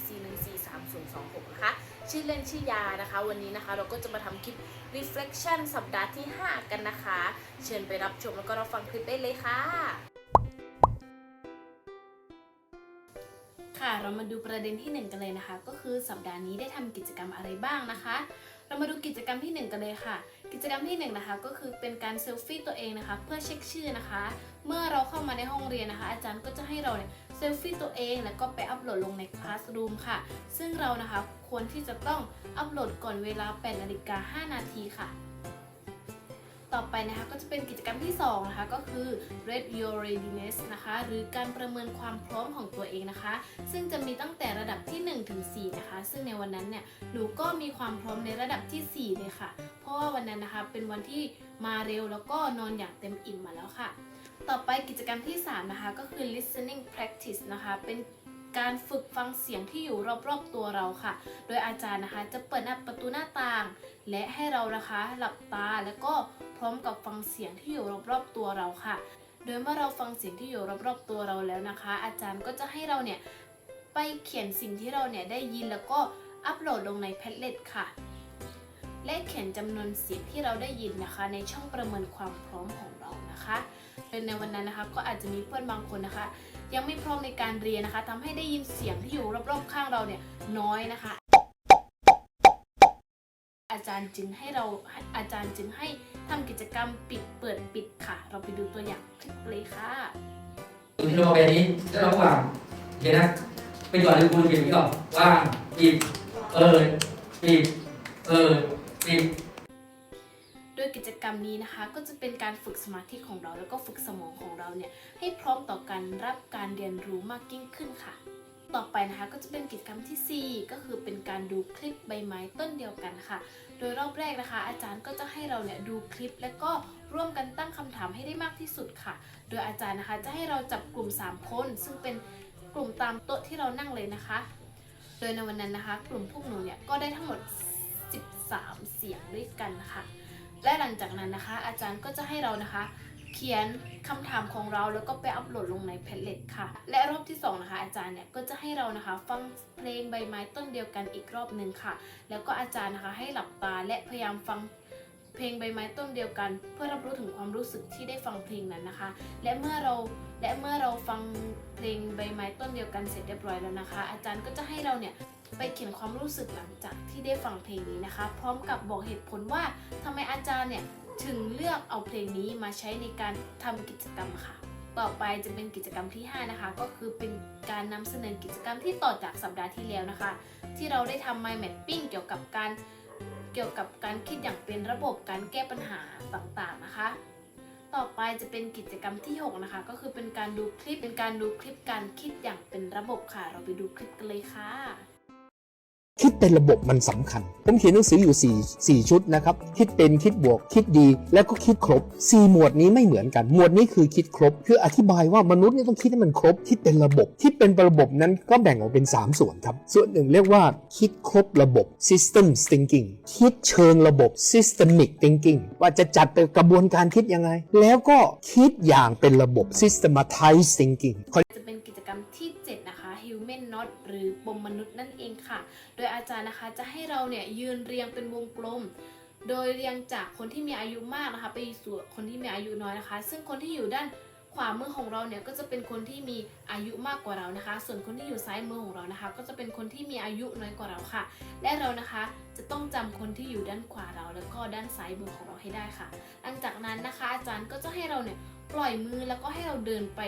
4143026 นะคะ ชื่อเล่นชื่อยานะคะ วันนี้นะคะเราก็จะมาทำคลิป reflection สัปดาห์ที่ 5 กันนะคะ เชิญไปรับชมแล้วก็รับฟังคลิปได้เลยค่ะ ค่ะเรามาดูประเด็นที่ 1 กันเลยนะคะ ก็คือสัปดาห์นี้ได้ทำกิจกรรมอะไรบ้างนะคะเรามาดูกิจกรรมที่ 1 กันเลยค่ะ กิจกรรมที่1นะคะก็คือเป็นการเซลฟี่ตัวเองนะคะ เพื่อเช็คชื่อนะคะ เมื่อเราเข้ามาในห้องเรียนนะคะ อาจารย์ก็จะให้เราเนี่ย เซลฟี่ตัวเองแล้วก็ไปอัปโหลดลงในคลาสรูมค่ะ ซึ่งเรานะคะควรที่จะต้องอัปโหลดก่อนเวลา8นาฬิกา5นาทีค่ะ ต่อไปนะคะก็จะเป็นกิจกรรมที่2นะคะก็คือ rate your readiness นะคะหรือการประเมินความพร้อมของตัวเองนะคะ ซึ่งจะมีตั้งแต่ระดับที่ 1 ถึง 4 นะคะ ซึ่งในวันนั้นเนี่ยหนูก็มีความพร้อมในระดับทีสี่ 4 เลยค่ะ เพราะว่าวันนั้นนะคะเป็นวันที่มาเร็วแล้วก็นอนอย่างเต็มอิ่มมาแล้วค่ะ ต่อไปกิจกรรมที่ 3 นะคะก็คือ listening practice นะคะเป็นการฝึกฟังเสียงที่อยู่รอบๆตัวเราค่ะ โดยอาจารย์นะคะจะเปิดหน้าประตูหน้าต่าง และให้เรานะคะหลับตาแล้วก็ พร้อมกับฟังเสียงที่อยู่รอบๆตัวเราค่ะ โดยเมื่อเราฟังเสียงที่อยู่รอบๆตัวเราแล้วนะคะ อาจารย์ก็จะให้เราเนี่ยไปเขียนสิ่งที่เราเนี่ยได้ยินแล้วก็อัปโหลดลงในแพดเล็ตค่ะ และเขียนจำนวนเสียงที่เราได้ยินนะคะ ในช่องประเมินความพร้อมของเรานะคะโดยในวันนั้นนะคะ ก็อาจจะมีเพื่อนบางคนนะคะ ยังไม่พร้อมในการเรียนนะคะทำให้ได้ยินเสียงที่อยู่รอบๆข้างเราเนี่ยน้อยนะคะ อาจารย์จึงให้เราอาจารย์จึงให้ทำกิจกรรมปิดเปิดปิดค่ะ เราไปดูตัวอย่างคลิปเลยค่ะอยู่ที่โรงเรียนนี้ระหว่างเดี๋ยวนะไปก่อนเลยคุณเก็บไว้ก่อนว่างปิดเปิดปิดเปิดปิดโดยกิจกรรมนี้นะคะก็จะเป็นการฝึกสมาธิของเรา แล้วก็ฝึกสมองของเราเนี่ยให้พร้อมต่อการรับการเรียนรู้มากยิ่งขึ้นค่ะ ต่อไปนะคะก็จะเป็นกิจกรรมทีสี่ 4 ก็คือเป็นการดูคลิปใบไม้ต้นเดียวกันค่ะ โดยรอบแรกนะคะ อาจารย์ก็จะให้เราเนี่ยดูคลิป และก็ร่วมกันตั้งคำถามให้ได้มากที่สุดค่ะ โดยอาจารย์นะคะจะให้เราจับกลุ่ม 3 คน ซึ่งเป็นกลุ่มตามโต๊ะที่เรานั่งเลยนะคะ โดยในวันนั้นนะคะ กลุ่มพวกหนูเนี่ยก็ได้ทั้งหมด 13 เสียงด้วยกันค่ะ และหลังจากนั้นนะคะ อาจารย์ก็จะให้เรานะคะ เขียนคำถามของเราแล้วก็ไปอัปโหลดลงในแพลตค่ะ และรอบที่สองนะคะอาจารย์เนี่ยก็จะให้เรานะคะฟังเพลงใบไม้ต้นเดียวกันอีกรอบหนึ่งค่ะ แล้วก็อาจารย์นะคะให้หลับตาและพยายามฟังเพลงใบไม้ต้นเดียวกัน เพื่อรับรู้ถึงความรู้สึกที่ได้ฟังเพลงนั้นนะคะ และเมื่อเราและเมื่อเราฟังเพลงใบไม้ต้นเดียวกันเสร็จเรียบร้อยแล้วนะคะ อาจารย์ก็จะให้เราเนี่ยไปเขียนความรู้สึกหลังจากที่ได้ฟังเพลงนี้นะคะ พร้อมกับบอกเหตุผลว่าทำไมอาจารย์เนี่ย ถึงเลือกเอาเพลงนี้มาใช้ในการทำกิจกรรมค่ะ ต่อไปจะเป็นกิจกรรมที่ 5 นะคะ ก็คือเป็นการนำเสนอกิจกรรมที่ต่อจากสัปดาห์ที่แล้วนะคะ ที่เราได้ทำ mind mapping เกี่ยวกับการเกี่ยวกับการคิดอย่างเป็นระบบการแก้ปัญหาต่างๆนะคะ ต่อไปจะเป็นกิจกรรมที่ 6 นะคะ ก็คือเป็นการดูคลิปเป็นการดูคลิปการคิดอย่างเป็นระบบค่ะ เราไปดูคลิปกันเลยค่ะ คิดเป็นระบบมันสำคัญ ผมเขียนหนังสืออยู่ 4 4 ชุดนะครับ คิดเป็นคิดบวก คิดดี แล้วก็คิดครบ 4 หมวดนี้ไม่เหมือนกัน หมวดนี้คือคิดครบ คืออธิบายว่ามนุษย์เนี่ยต้องคิดให้มันครบ คิดเป็นระบบ คิดเป็นระบบนั้นก็แบ่งออกเป็น 3 ส่วนครับ ส่วนหนึ่งเรียกว่าคิดครบระบบ system thinking คิดเชิงระบบ systemic thinking ว่าจะจัดเป็นกระบวนการคิดยังไง แล้วก็คิดอย่างเป็นระบบ systematized thinking Human Knot หรือปมมนุษย์นั่นเองค่ะ โดยอาจารย์นะคะจะให้เราเนี่ยยืนเรียงเป็นวงกลม โดยเรียงจากคนที่มีอายุมากนะคะไปสู่คนที่มีอายุน้อยนะคะ ซึ่งคนที่อยู่ด้านขวามือของเราเนี่ยก็จะเป็นคนที่มีอายุมากกว่าเรานะคะ ส่วนคนที่อยู่ซ้ายมือของเรานะคะ ก็จะเป็นคนที่มีอายุน้อยกว่าเราค่ะ และเรานะคะจะต้องจำคนที่อยู่ด้านขวาเรา แล้วก็ด้านซ้ายมือของเราให้ได้ค่ะ หลังจากนั้นนะคะอาจารย์ก็จะให้เราเนี่ยปล่อยมือแล้วก็ให้เราเดินไป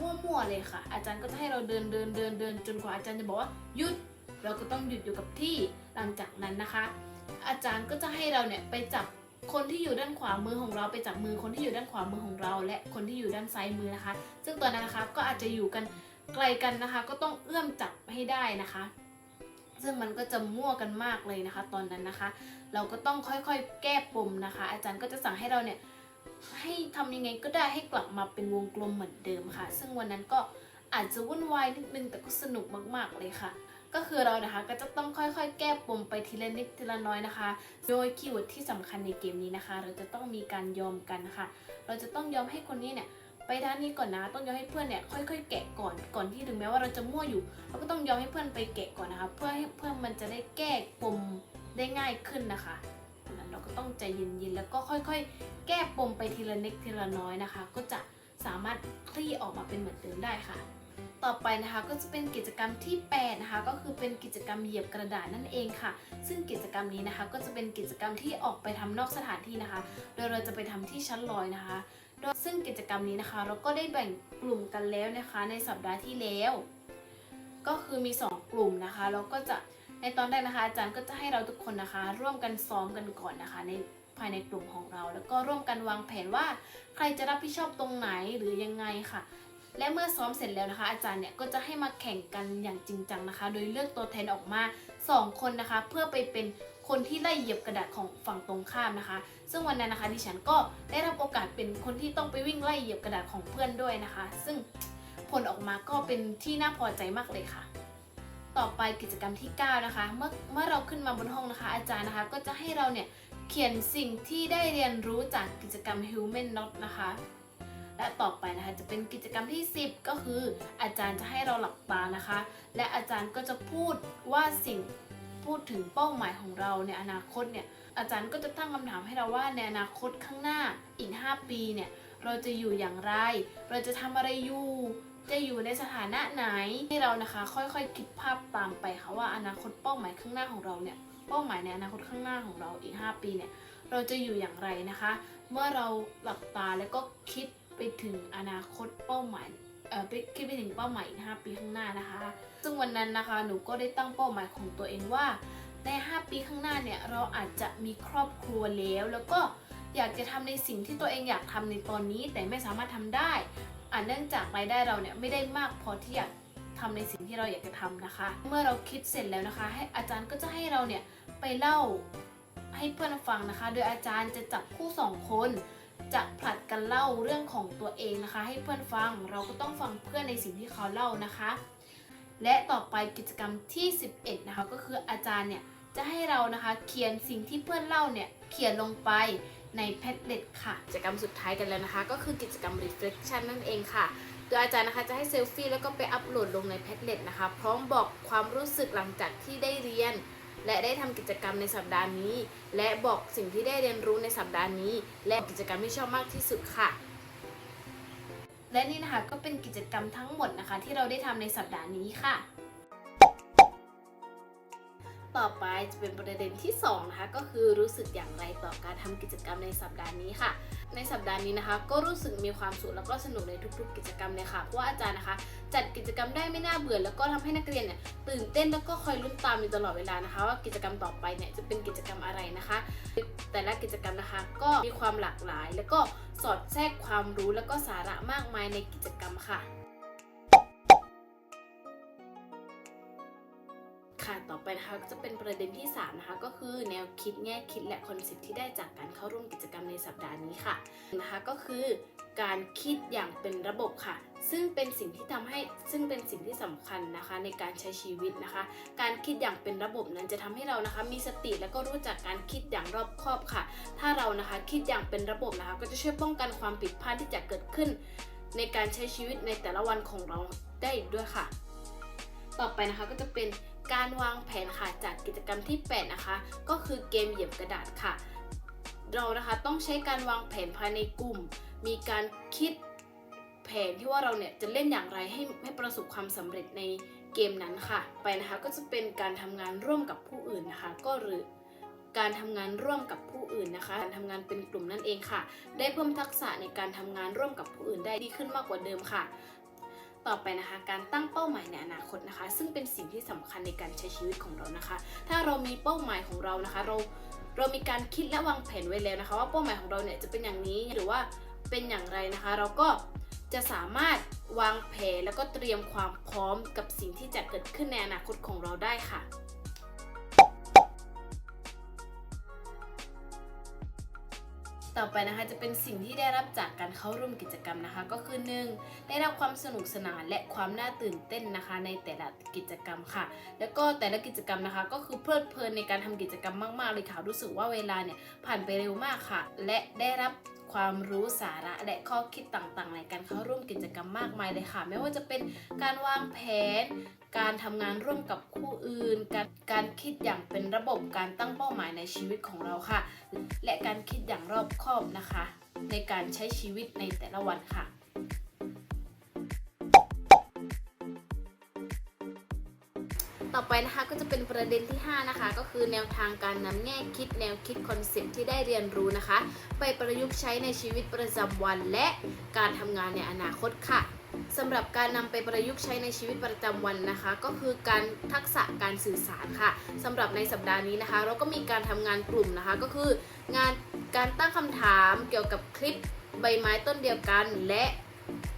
มั่วๆเลยค่ะ อาจารย์ก็จะให้เราเดินเดินเดินเดินจนกว่าอาจารย์จะบอกว่าหยุด เราก็ต้องหยุดอยู่กับที่หลังจากนั้นนะคะ อาจารย์ก็จะให้เราเนี่ยไปจับคนที่อยู่ด้านขวามือของเราไปจับมือคนที่อยู่ด้านขวามือของเรา และคนที่อยู่ด้านซ้ายมือนะคะ ซึ่งตอนนั้นนะคะก็อาจจะอยู่กันไกลกันนะคะ ก็ต้องเอื้อมจับให้ได้นะคะ ซึ่งมันก็จะมั่วกันมากเลยนะคะ ตอนนั้นนะคะ เราก็ต้องค่อยๆ แก้ปมนะคะ อาจารย์ก็จะสั่งให้เราเนี่ย ให้ทำยังไงก็ได้ให้กลับมาเป็นวงกลมเหมือนเดิมค่ะ ซึ่งวันนั้นก็อาจจะวุ่นวายนิดนึงแต่ก็สนุกมากๆเลยค่ะ ก็คือเรานะคะก็จะต้องค่อยๆ แก้ปมไปทีละนิดทีละน้อยนะคะ โดยคีย์เวิร์ดที่สำคัญในเกมนี้นะคะ เราจะต้องมีการยอมกันค่ะ เราจะต้องยอมให้คนนี้เนี่ยไปด้านนี้ก่อนนะ ต้องยอมให้เพื่อนเนี่ยค่อย ๆ แกะก่อนก่อนที่ถึงแม้ว่าเราจะมั่วอยู่ เราก็ต้องยอมให้เพื่อนไปแกะก่อนนะคะ เพื่อให้เพื่อนมันจะได้แก้ปมได้ง่ายขึ้นนะคะดังนั้นเราก็ต้องใจเย็นๆแล้วก็ค่อย ๆ แก้ปมไปทีละนิดทีละน้อยนะคะ ก็จะสามารถคลี่ออกมาเป็นเหมือนเดิมได้ค่ะ ต่อไปนะคะก็จะเป็นกิจกรรมที่8นะคะก็คือเป็นกิจกรรมเหยียบกระดาษนั่นเองค่ะ ซึ่งกิจกรรมนี้นะคะ ก็จะเป็นกิจกรรมที่ออกไปทำนอกสถานที่นะคะ โดยเราจะไปทำที่ชั้นลอยนะคะโดยซึ่งกิจกรรมนี้นะคะ เราก็ได้แบ่งกลุ่มกันแล้วนะคะ ในสัปดาห์ที่แล้ว ก็คือมี 2 กลุ่มนะคะเราก็จะในตอนแรกนะคะอาจารย์ก็จะให้เราทุกคนนะคะ ร่วมกันซ้อมกันก่อนนะคะ ใน ภายในกลุ่มของเรา แล้วก็ร่วมกันวางแผนว่า ใครจะรับผิดชอบตรงไหนหรือยังไงค่ะ และเมื่อซ้อมเสร็จแล้วนะคะ อาจารย์เนี่ยก็จะให้มาแข่งกันอย่างจริงจังนะคะ โดยเลือกตัวแทนออกมา 2 คนนะคะ เพื่อไปเป็นคนที่ไล่เหยียบกระดาษของฝั่งตรงข้ามนะคะ ซึ่งวันนั้นนะคะดิฉันก็ได้รับโอกาสเป็นคนที่ต้องไปวิ่งไล่เหยียบกระดาษของเพื่อนด้วยนะคะ ซึ่งผลออกมาก็เป็นที่น่าพอใจมากเลยค่ะ ต่อไปกิจกรรมที่ 9 นะคะ เมื่อเมื่อเราขึ้นมาบนห้องนะคะ อาจารย์นะคะ ก็จะให้เราเนี่ย เขียนสิ่งที่ได้เรียนรู้จากกิจกรรม Human Not นะคะ และต่อไปนะคะจะเป็นกิจกรรมที่ 10 ก็คือ อาจารย์จะให้เราหลับตานะคะ และอาจารย์ก็จะพูดว่าสิ่งพูดถึงเป้าหมายของเราในอนาคตเนี่ยอาจารย์ก็จะตั้งคำถามให้เราว่าในอนาคตข้างหน้าอีก 5 ปีเนี่ยเราจะอยู่อย่างไร เราจะทำอะไรอยู่ จะอยู่ในสถานะไหนให้เรานะคะ ค่อยๆ คิดภาพตามไปค่ะว่าอนาคตเป้าหมายข้างหน้าของเราเนี่ย เป้าหมายในอนาคตข้างหน้าของเราอีก 5 ปีเนี่ยเราจะอยู่อย่างไรนะคะ เมื่อเราหลับตาแล้วก็คิดไปถึงอนาคตเป้าหมายเอ่อคิดไปถึงเป้าหมายอีก 5 ปีข้างหน้านะคะ ซึ่งวันนั้นนะคะหนูก็ได้ตั้งเป้าหมายของตัวเองว่าใน 5 ปีข้างหน้าเนี่ยเราอาจจะมีครอบครัวแล้ว แล้วก็อยากจะทำในสิ่งที่ตัวเองอยากทำในตอนนี้ แต่ไม่สามารถทำได้อ่าเนื่องจากรายได้เราเนี่ยไม่ได้มากพอที่อยากทำในสิ่งที่เราอยากจะทำนะคะ เมื่อเราคิดเสร็จแล้วนะคะ ให้อาจารย์ก็จะให้เราเนี่ย ไปเล่าให้เพื่อนฟังนะคะ โดยอาจารย์จะจับคู่สองคนจะผลัดกันเล่าเรื่องของตัวเองนะคะ ให้เพื่อนฟังเราก็ต้องฟังเพื่อนในสิ่งที่เขาเล่านะคะ และต่อไปกิจกรรมที่ 11 นะคะ ก็คืออาจารย์เนี่ยจะให้เรานะคะเขียนสิ่งที่เพื่อนเล่าเนี่ยเขียนลงไปในแพทเล็ตค่ะ กิจกรรมสุดท้ายกันแล้วนะคะ ก็คือกิจกรรม reflection นั่นเองค่ะโดยอาจารย์นะคะจะให้เซลฟี่แล้วก็ไปอัปโหลดลงในแพทเล็ตนะคะ พร้อมบอกความรู้สึกหลังจากที่ได้เรียน และได้ทำกิจกรรมในสัปดาห์นี้ และบอกสิ่งที่ได้เรียนรู้ในสัปดาห์นี้ และกิจกรรมที่ชอบมากที่สุดค่ะ และนี่นะคะก็เป็นกิจกรรมทั้งหมดนะคะ ที่เราได้ทำในสัปดาห์นี้ค่ะ ต่อไปจะเป็นประเด็นที่2นะคะก็คือรู้สึกอย่างไรต่อการทำกิจกรรมในสัปดาห์นี้ค่ะ ในสัปดาห์นี้นะคะ ก็รู้สึกมีความสุขแล้วก็สนุกในทุก ๆ กิจกรรมเลยค่ะเพราะว่าอาจารย์นะคะ จัดกิจกรรมได้ไม่น่าเบื่อแล้วก็ทำให้นักเรียนเนี่ยตื่นเต้นแล้วก็คอยลุ้นตามอยู่ตลอดเวลานะคะ ว่ากิจกรรมต่อไปเนี่ยจะเป็นกิจกรรมอะไรนะคะ แต่ละกิจกรรมนะคะก็มีความหลากหลาย แล้วก็สอดแทรกความรู้แล้วก็สาระมากมายในกิจกรรมค่ะ ค่ะ ต่อไปนะคะก็จะเป็นประเด็นที่ 3 นะคะ ก็คือแนวคิดแง่คิดและคอนเซ็ปที่ได้จากการเข้าร่วมกิจกรรมในสัปดาห์นี้ค่ะนะคะก็คือการคิดอย่างเป็นระบบค่ะ ซึ่งเป็นสิ่งที่ทำให้ซึ่งเป็นสิ่งที่สำคัญนะคะ ในการใช้ชีวิตนะคะ การคิดอย่างเป็นระบบนั้นจะทำให้เรานะคะ มีสติแล้วก็รู้จักการคิดอย่างรอบคอบค่ะ ถ้าเรานะคะคิดอย่างเป็นระบบนะคะ ก็จะช่วยป้องกันความผิดพลาดที่จะเกิดขึ้น ในการใช้ชีวิตในแต่ละวันของเราได้ด้วยค่ะ ต่อไปนะคะก็จะเป็น การวางแผนค่ะจากกิจกรรมที่ 8 นะคะ ก็คือเกมเหยียบกระดาษค่ะ เรานะคะต้องใช้การวางแผนภายในกลุ่ม มีการคิดแผนที่ว่าเราเนี่ยจะเล่นอย่างไรให้ให้ประสบความสำเร็จในเกมนั้นค่ะ ไปนะคะก็จะเป็นการทำงานร่วมกับผู้อื่นนะคะ ก็หรือการทำงานร่วมกับผู้อื่นนะคะ การทำงานเป็นกลุ่มนั่นเองค่ะ ได้เพิ่มทักษะในการทำงานร่วมกับผู้อื่นได้ดีขึ้นมากกว่าเดิมค่ะ ต่อไปนะคะการตั้งเป้าหมายในอนาคตนะคะ ซึ่งเป็นสิ่งที่สำคัญในการใช้ชีวิตของเรานะคะ ถ้าเรามีเป้าหมายของเรานะคะ เราเรามีการคิดและวางแผนไว้แล้วนะคะ ว่าเป้าหมายของเราเนี่ยจะเป็นอย่างนี้หรือว่าเป็นอย่างไรนะคะ เราก็จะสามารถวางแผนแล้วก็เตรียมความพร้อมกับสิ่งที่จะเกิดขึ้นในอนาคตของเราได้ค่ะ ต่อไปนะคะจะเป็นสิ่งที่ได้รับจากการเข้าร่วมกิจกรรมนะคะ ก็คือ 1. ได้รับความสนุกสนานและความน่าตื่นเต้นนะคะ ในแต่ละกิจกรรมค่ะ แล้วก็แต่ละกิจกรรมนะคะ ก็คือเพลิดเพลินในการทำกิจกรรมมาก ๆ เลยค่ะรู้สึกว่าเวลาเนี่ยผ่านไปเร็วมากค่ะ และได้รับความรู้สาระและข้อคิดต่างๆ ในการเข้าร่วมกิจกรรมมากมายเลยค่ะ ไม่ว่าจะเป็นการวางแผน การทำงานร่วมกับคู่อื่น การการคิดอย่างเป็นระบบการตั้งเป้าหมายในชีวิตของเราค่ะ และการคิดอย่างรอบคอบนะคะ ในการใช้ชีวิตในแต่ละวันค่ะ ต่อไปนะคะก็จะเป็นประเด็นที่ 5 นะคะ ก็คือแนวทางการนำแง่คิดแนวคิดคอนเซ็ปต์ที่ได้เรียนรู้นะคะ ไปประยุกต์ใช้ในชีวิตประจำวันและการทำงานในอนาคตค่ะสำหรับการนำไปประยุกต์ใช้ในชีวิตประจำวันนะคะ ก็คือการทักษะการสื่อสารค่ะสำหรับในสัปดาห์นี้นะคะ เราก็มีการทำงานกลุ่มนะคะ ก็คืองานการตั้งคำถามเกี่ยวกับคลิปใบไม้ต้นเดียวกัน และ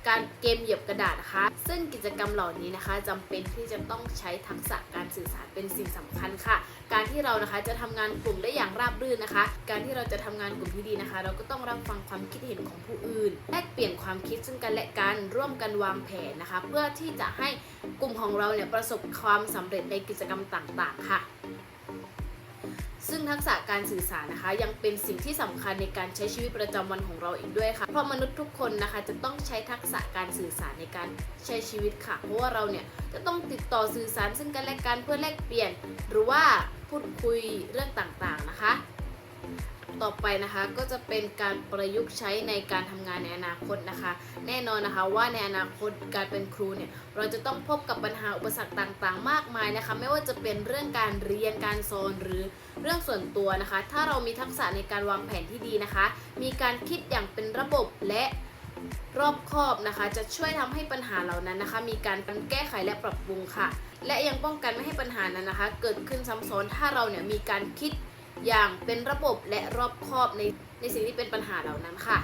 การเกมเหยียบกระดาษนะคะ ซึ่งกิจกรรมเหล่านี้นะคะจำเป็นที่จะต้องใช้ทักษะการสื่อสารเป็นสิ่งสำคัญค่ะ การที่เรานะคะจะทำงานกลุ่มได้อย่างราบรื่นนะคะ การที่เราจะทำงานกลุ่มที่ดีนะคะ เราก็ต้องรับฟังความคิดเห็นของผู้อื่นแลกเปลี่ยนความคิดซึ่งกันและกันร่วมกันวางแผนนะคะ เพื่อที่จะให้กลุ่มของเราเนี่ยประสบความสำเร็จในกิจกรรมต่าง ๆ ค่ะ ซึ่งทักษะการสื่อสารนะคะยังเป็นสิ่งที่สำคัญในการใช้ชีวิตประจำวันของเราอีกด้วยค่ะ เพราะมนุษย์ทุกคนนะคะจะต้องใช้ทักษะการสื่อสารในการใช้ชีวิตค่ะ เพราะว่าเราเนี่ยจะต้องติดต่อสื่อสารซึ่งกันและกันเพื่อแลกเปลี่ยน หรือว่าพูดคุยเรื่องต่างๆนะคะ ต่อไปนะคะก็จะเป็นการประยุกต์ใช้ในการทำงานในอนาคตนะคะ แน่นอนนะคะว่าในอนาคตการเป็นครูเนี่ยเราจะต้องพบกับปัญหาอุปสรรคต่างๆ มากมายนะคะ ไม่ว่าจะเป็นเรื่องการเรียนการสอนหรือเรื่องส่วนตัวนะคะ ถ้าเรามีทักษะในการวางแผนที่ดีนะคะ มีการคิดอย่างเป็นระบบและรอบคอบนะคะ จะช่วยทำให้ปัญหาเหล่านั้นนะคะ มีการแก้ไขและปรับปรุงค่ะ และยังป้องกันไม่ให้ปัญหานั้นนะคะ เกิดขึ้นซ้ำซ้อนถ้าเราเนี่ยมีการคิด อย่างเป็นระบบและรอบคอบในในสิ่งที่เป็นปัญหาเหล่านั้นค่ะ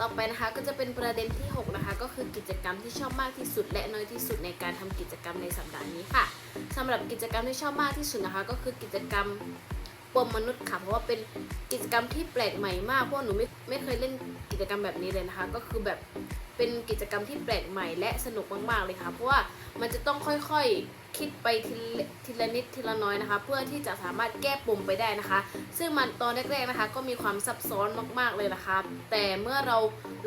ต่อไปนะคะก็จะเป็นประเด็นที่ 6 นะคะ ก็คือกิจกรรมที่ชอบมากที่สุด และน้อยที่สุดในการทำกิจกรรมในสัปดาห์นี้ค่ะสำหรับกิจกรรมที่ชอบมากที่สุดนะคะ ก็คือกิจกรรมปมมนุษย์ค่ะ เพราะว่าเป็นกิจกรรมที่แปลกใหม่มากเพราะหนูไม่ไม่เคยเล่นกิจกรรมแบบนี้เลยนะคะ ก็คือแบบ เป็นกิจกรรมที่แปลกใหม่และสนุกมากๆเลยค่ะ เพราะว่ามันจะต้องค่อยๆคิดไปทีละทีละนิดทีละน้อยนะคะ เพื่อที่จะสามารถแก้ปมไปได้นะคะ ซึ่งมันตอนแรกๆนะคะ ก็มีความซับซ้อนมากๆเลยนะคะ แต่เมื่อเรา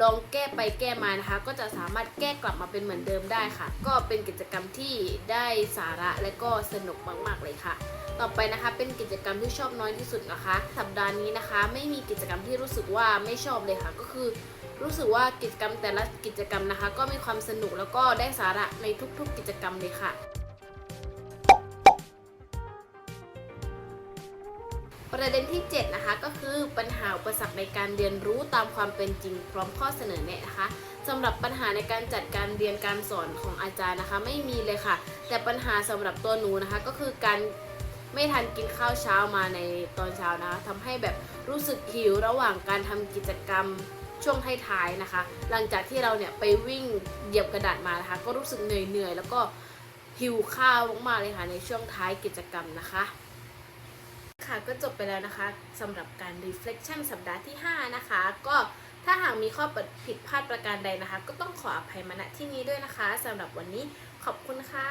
ลองแก้ไปแก้มานะคะ ก็จะสามารถแก้กลับมาเป็นเหมือนเดิมได้ค่ะ ก็เป็นกิจกรรมที่ได้สาระและก็สนุกมากๆเลยค่ะ ต่อไปนะคะเป็นกิจกรรมที่ชอบน้อยที่สุดนะคะ สัปดาห์นี้นะคะ ไม่มีกิจกรรมที่รู้สึกว่าไม่ชอบเลยค่ะ ก็คือ รู้สึกว่ากิจกรรมแต่ละกิจกรรมนะคะ ก็มีความสนุกแล้วก็ได้สาระในทุกๆ กิจกรรมเลยค่ะ ประเด็นที่ 7 นะคะก็คือปัญหาอุปสรรคในการเรียนรู้ตามความเป็นจริง พร้อมข้อเสนอแนะนะคะสำหรับปัญหาในการจัดการเรียนการสอนของอาจารย์นะคะ ไม่มีเลยค่ะ แต่ปัญหาสำหรับตัวหนูนะคะก็คือการไม่ทันกินข้าวเช้ามาในตอนเช้านะคะทำให้แบบรู้สึกหิวระหว่างการทำกิจกรรม ช่วงท้ายๆนะคะ หลังจากที่เราเนี่ยไปวิ่งเหยียบกระดาษมานะคะ ก็รู้สึกเหนื่อยๆแล้วก็หิวข้าวมากๆเลยค่ะในช่วงท้ายกิจกรรมนะคะค่ะก็จบไปแล้วนะคะสำหรับการ reflection สัปดาห์ที่ 5 นะคะ ก็ถ้าหากมีข้อผิดพลาดประการใดนะคะ ก็ต้องขออภัยมาณที่นี้ด้วยนะคะสำหรับวันนี้ขอบคุณค่ะ